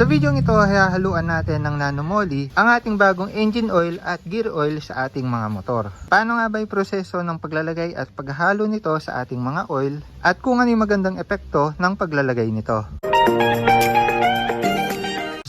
Sa video ito, hahaluan natin ng nanomoly ang ating bagong engine oil at gear oil sa ating mga motor. Paano nga ba yung proseso ng paglalagay at paghahalo nito sa ating mga oil at kung ano yung magandang epekto ng paglalagay nito.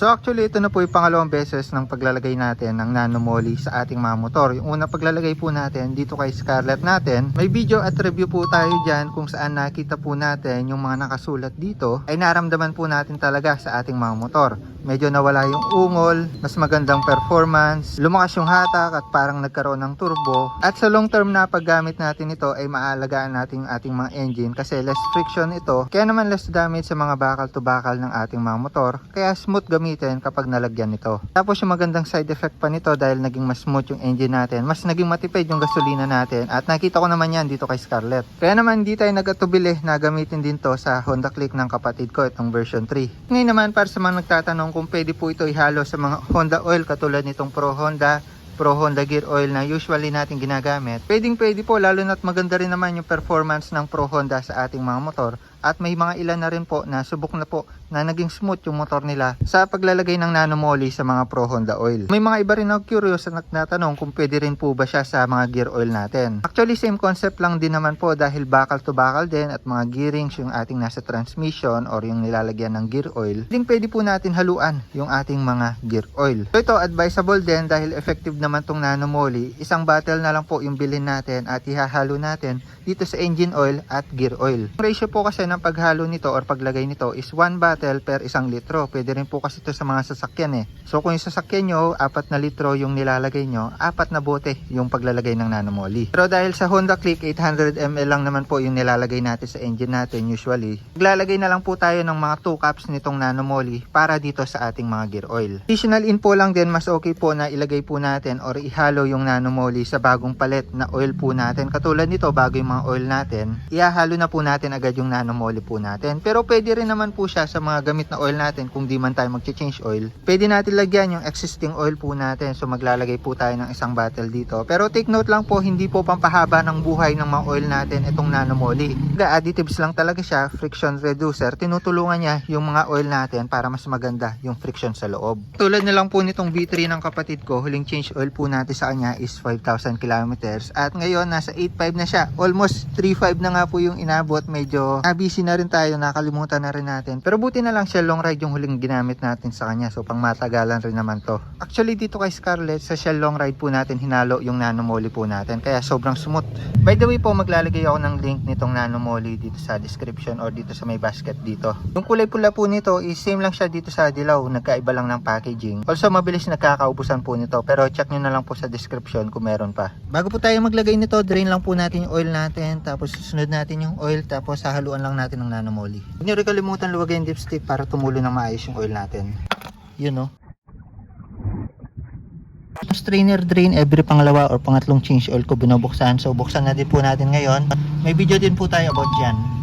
So actually ito na po yung pangalawang beses ng paglalagay natin ng nanomoly sa ating mga motor. Yung una paglalagay po natin dito kay Scarlett natin, may video at review po tayo dyan kung saan nakita po natin yung mga nakasulat dito ay naramdaman po natin talaga sa ating mga motor. Medyo nawala yung ungol, mas magandang performance, lumakas yung hatak at parang nagkaroon ng turbo. At sa long term na paggamit natin ito ay maalagaan natin ating mga engine kasi less friction ito. Kaya naman less damage sa mga bakal to bakal ng ating mga motor. Kaya smooth gamitin kapag nalagyan nito. Tapos yung magandang side effect pa nito dahil naging mas smooth yung engine natin, mas naging matipid yung gasolina natin. At nakita ko naman yan dito kay Scarlett. Kaya naman di tayo nagatubili na gamitin din to sa Honda Click ng kapatid ko itong version 3. Ngayon naman para sa mga nagtatanong kung pwede po ito ihalo sa mga Honda oil katulad nitong Pro Honda Pro Honda Gear Oil na usually natin ginagamit. Pwedeng pwede po lalo na't maganda rin naman yung performance ng Pro Honda sa ating mga motor at may mga ilan na rin po na subok na po na naging smooth yung motor nila sa paglalagay ng nanomoly sa mga Pro Honda Oil. May mga iba rin na curious na nagtatanong kung pwede rin po ba siya sa mga gear oil natin. Actually same concept lang din naman po dahil bakal to bakal din at mga gearings yung ating nasa transmission or yung nilalagyan ng gear oil. Din pwede po natin haluan yung ating mga gear oil. So ito advisable din dahil effective naman tong nanomoly. Isang bottle na lang po yung bilhin natin at ihahalo natin dito sa engine oil at gear oil. Ang ratio po kasi ng paghalo nito or paglagay nito is 1 bottle per isang litro. Pwede rin po kasi ito sa mga sasakyan eh. So kung yung sasakyan nyo, 4 na litro yung nilalagay nyo, 4 na bote yung paglalagay ng nanomoly. Pero dahil sa Honda Click 800 ml lang naman po yung nilalagay natin sa engine natin usually, maglalagay na lang po tayo ng mga 2 cups nitong nanomoly para dito sa ating mga gear oil. Additional info lang din, mas okay po na ilagay po natin or ihalo yung nanomoly sa bagong palet na oil po natin. Katulad nito, bago yung mga oil natin, ihahalo na po natin agad yung nanomoly po natin. Pero pwede rin naman po siya sa mga gamit na oil natin kung di man tayo mag-change oil. Pwede natin lagyan yung existing oil po natin. So maglalagay po tayo ng isang bottle dito. Pero take note lang po, hindi po pampahaba ng buhay ng mga oil natin itong nanomoly. Ga additives lang talaga siya, friction reducer. Tinutulungan niya yung mga oil natin para mas maganda yung friction sa loob. Tulad na lang po nitong V3 ng kapatid ko, huling change oil po natin sa kanya is 5,000 kilometers. At ngayon, nasa 8.5 na siya. Almost 3.5 na nga po yung inabot. Medyo ah, busy na rin tayo, nakalimutan na rin natin. Pero buti na lang siya long ride yung huling ginamit natin sa kanya. So pang matagalan rin naman to. Actually dito kay Scarlett, sa Shell long ride po natin hinalo yung nanomoly po natin. Kaya sobrang smooth. By the way po, maglalagay ako ng link nitong nanomoly dito sa description or dito sa may basket dito. Yung kulay pula po nito is same lang siya dito sa dilaw. Nagkaiba lang ng packaging. Also mabilis nagkakaubusan po nito. Pero check nyo na lang po sa description kung meron pa. Bago po tayo maglagay nito, drain lang po natin yung oil natin. Tapos susunod natin yung oil. Tapos hahaluan lang natin ng nanomoly. Huwag nyo rin kalimutan luwagay yung dipstick para tumulo ng maayos yung oil natin. Yun no. Yung strainer drain every pangalawa or pangatlong change oil ko binubuksan. So buksan na din po natin ngayon. May video din po tayo about dyan.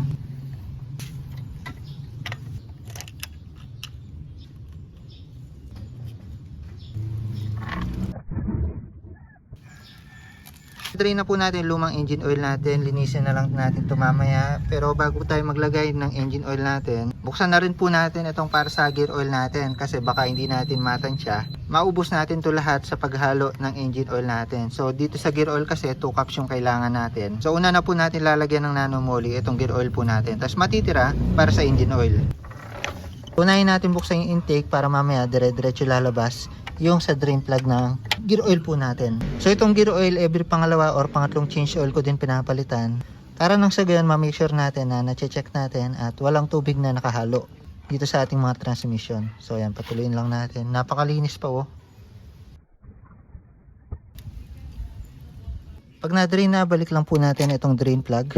Drain na po natin lumang engine oil natin. Linisin na lang natin ito mamaya. Pero bago tayo maglagay ng engine oil natin, buksan na rin po natin itong para sa gear oil natin kasi baka hindi natin matansya. Maubos natin to lahat sa paghalo ng engine oil natin. So dito sa gear oil kasi 2 cups yung kailangan natin. So una na po natin lalagyan ng nanomoly itong gear oil po natin. Tapos matitira para sa engine oil. Unahin natin buksan yung intake para mamaya dire-diretso lalabas yung sa drain plug ng gear oil po natin. So itong gear oil every pangalawa or pangatlong change oil ko din pinapalitan. Para nang sa gayon ma-make sure natin na na-check natin at walang tubig na nakahalo dito sa ating mga transmission. So ayan, patuloyin lang natin. Napakalinis pa oh. Pag na-drain na, balik lang po natin itong drain plug.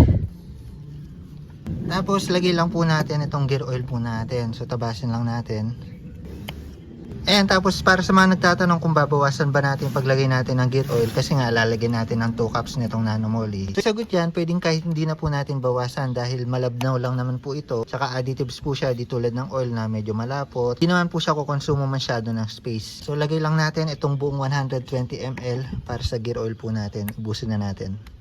Tapos lagay lang po natin itong gear oil po natin. So tabasin lang natin. Ayan, tapos para sa mga nagtatanong kung babawasan ba natin paglagay natin ng gear oil kasi nga lalagyan natin ng 2 cups nitong nanomoly. So sagot yan, pwedeng kahit hindi na po natin bawasan dahil malabnaw lang naman po ito. Tsaka additives po siya di tulad ng oil na medyo malapot. Hindi naman po siya kukonsumo masyado ng space. So lagay lang natin itong buong 120 ml para sa gear oil po natin. Ubusin na natin.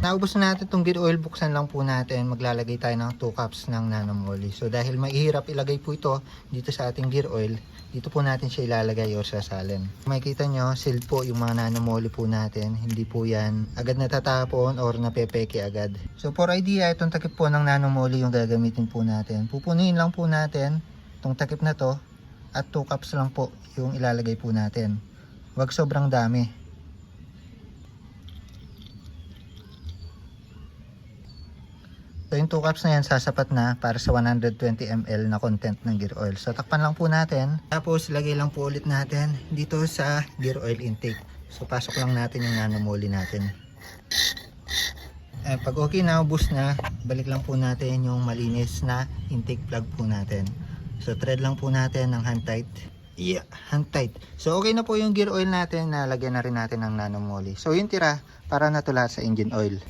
Naubos na natin itong gear oil, buksan lang po natin. Maglalagay tayo ng 2 cups ng nanomoly. So dahil mahirap ilagay po ito dito sa ating gear oil, dito po natin siya ilalagay or sasalin. Makikita nyo, sealed po yung mga nanomoly po natin. Hindi po yan agad natatapon or napepeke agad. So for idea, itong takip po ng nanomoly yung gagamitin po natin. Pupunuin lang po natin itong takip na to at 2 cups lang po yung ilalagay po natin. Huwag sobrang dami. So yung 2 cups na yan sasapat na para sa 120 ml na content ng gear oil. So takpan lang po natin. Tapos lagay lang po ulit natin dito sa gear oil intake. So pasok lang natin yung nanomoly natin. Eh, pag okay na, ubos na, balik lang po natin yung malinis na intake plug po natin. So thread lang po natin ng hand tight. Yeah, hand tight. So okay na po yung gear oil natin na lagyan na rin natin ng nanomoly. So yung tira para natula sa engine oil.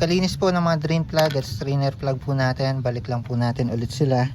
Pagkalinis po ng mga drain plug at strainer plug po natin, balik lang po natin ulit sila.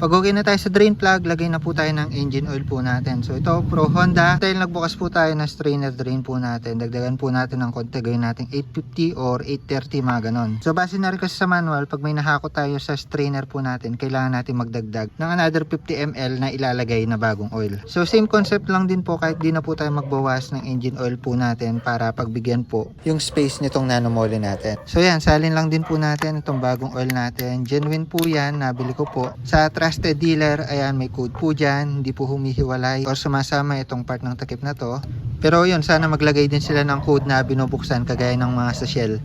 Pag okay na tayo sa drain plug, lagay na po tayo ng engine oil po natin. So ito, Pro Honda. Dahil nagbukas po tayo ng strainer drain po natin, dagdagan po natin ng konti, gawin natin 850 or 830 mga ganon. So base na rin kasi sa manual, pag may nahako tayo sa strainer po natin, kailangan natin magdagdag ng another 50 ml na ilalagay na bagong oil. So same concept lang din po kahit di na po tayo magbawas ng engine oil po natin para pagbigyan po yung space nitong nanomoly natin. So yan, salin lang din po natin itong bagong oil natin. Genuine po yan, nabili ko po. Sa trusted dealer, ayan may code po dyan, hindi po humihiwalay or sumasama itong part ng takip na to. Pero yun, sana maglagay din sila ng code na binubuksan kagaya ng mga sa Shell.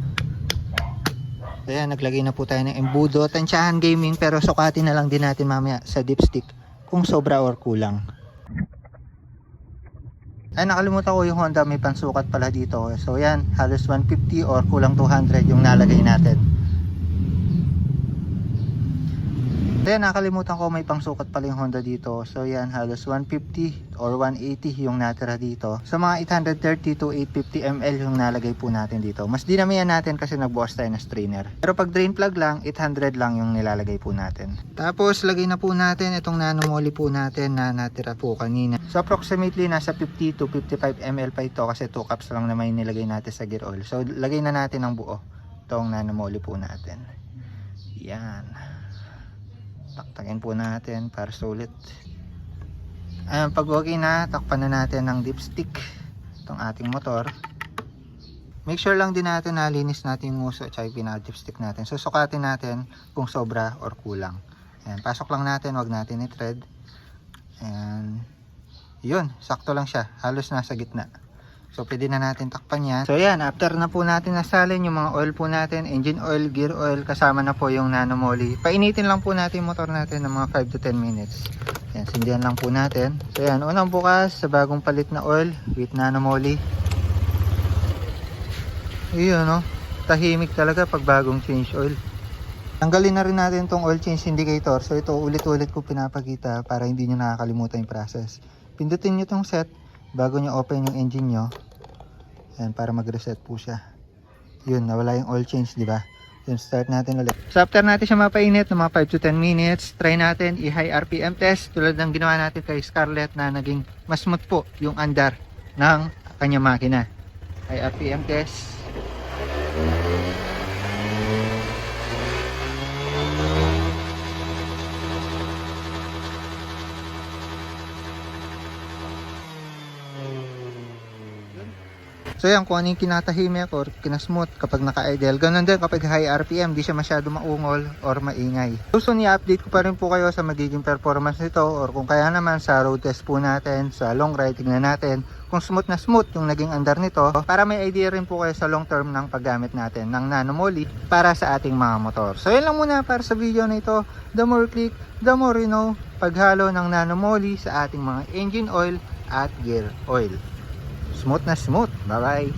Ayan, naglagay na po tayo ng embudo. Tansyahan gaming pero sukatin na lang din natin mamaya sa dipstick kung sobra or kulang. Ay, nakalimutan ko yung Honda may pansukat pala dito. So yan, halos 150 or kulang 200 yung nalagay natin. Ayan, nakalimutan ko may pangsukat pala yung Honda dito. So yan, halos 150 or 180 yung natira dito. Sa mga 830 to 850 ml yung nalagay po natin dito. Mas dinamihan natin kasi nagbukas tayo ng strainer. Pero pag drain plug lang, 800 lang yung nilalagay po natin. Tapos, lagay na po natin itong nanomoly po natin na natira po kanina. So approximately nasa 50 to 55 ml pa ito kasi 2 cups lang naman yung nilagay natin sa gear oil. So lagay na natin ng buo itong nanomoly po natin. Yan taktakin po natin para sulit Ayan, pag okay na takpan na natin ng dipstick itong ating motor. Make sure lang din natin na linis natin yung uso at yung pinaka-dipstick natin. So sukatin natin kung sobra or kulang. Ayan, pasok lang natin wag natin i-thread. And yun, sakto lang siya. Halos nasa gitna So, pwede na natin takpan yan. So, yan. After na po natin nasalin yung mga oil po natin, engine oil, gear oil, kasama na po yung nanomoly. Painitin lang po natin yung motor natin ng mga 5 to 10 minutes. Yan, sindihan lang po natin. So, yan. Unang bukas sa bagong palit na oil with nanomoly. Yun, no? Tahimik talaga pag bagong change oil. Tanggalin na rin natin tong oil change indicator. So, ito ulit-ulit ko pinapakita para hindi nyo nakakalimutan yung process. Pindutin nyo tong set bago nyo open yung engine nyo yan para mag-reset po siya. Yun nawala yung oil change di ba? Yun start natin ulit. So after natin siya mapainit ng mga 5 to 10 minutes. Try natin i-high RPM test. Tulad ng ginawa natin kay Scarlett na naging mas smooth po yung andar ng kanya makina. High RPM test So yan, kung ano yung kinatahimik or kinasmooth kapag naka-idle. Ganun din kapag high RPM, di siya masyado maungol or maingay. Gusto niya update ko pa rin po kayo sa magiging performance nito or kung kaya naman sa road test po natin, sa long ride, tingnan natin kung smooth na smooth yung naging andar nito para may idea rin po kayo sa long term ng paggamit natin ng nanomoly para sa ating mga motor. So yan lang muna para sa video na ito. The more click, the more you know, paghalo ng nanomoly sa ating mga engine oil at gear oil smooth na smooth. Bye-bye.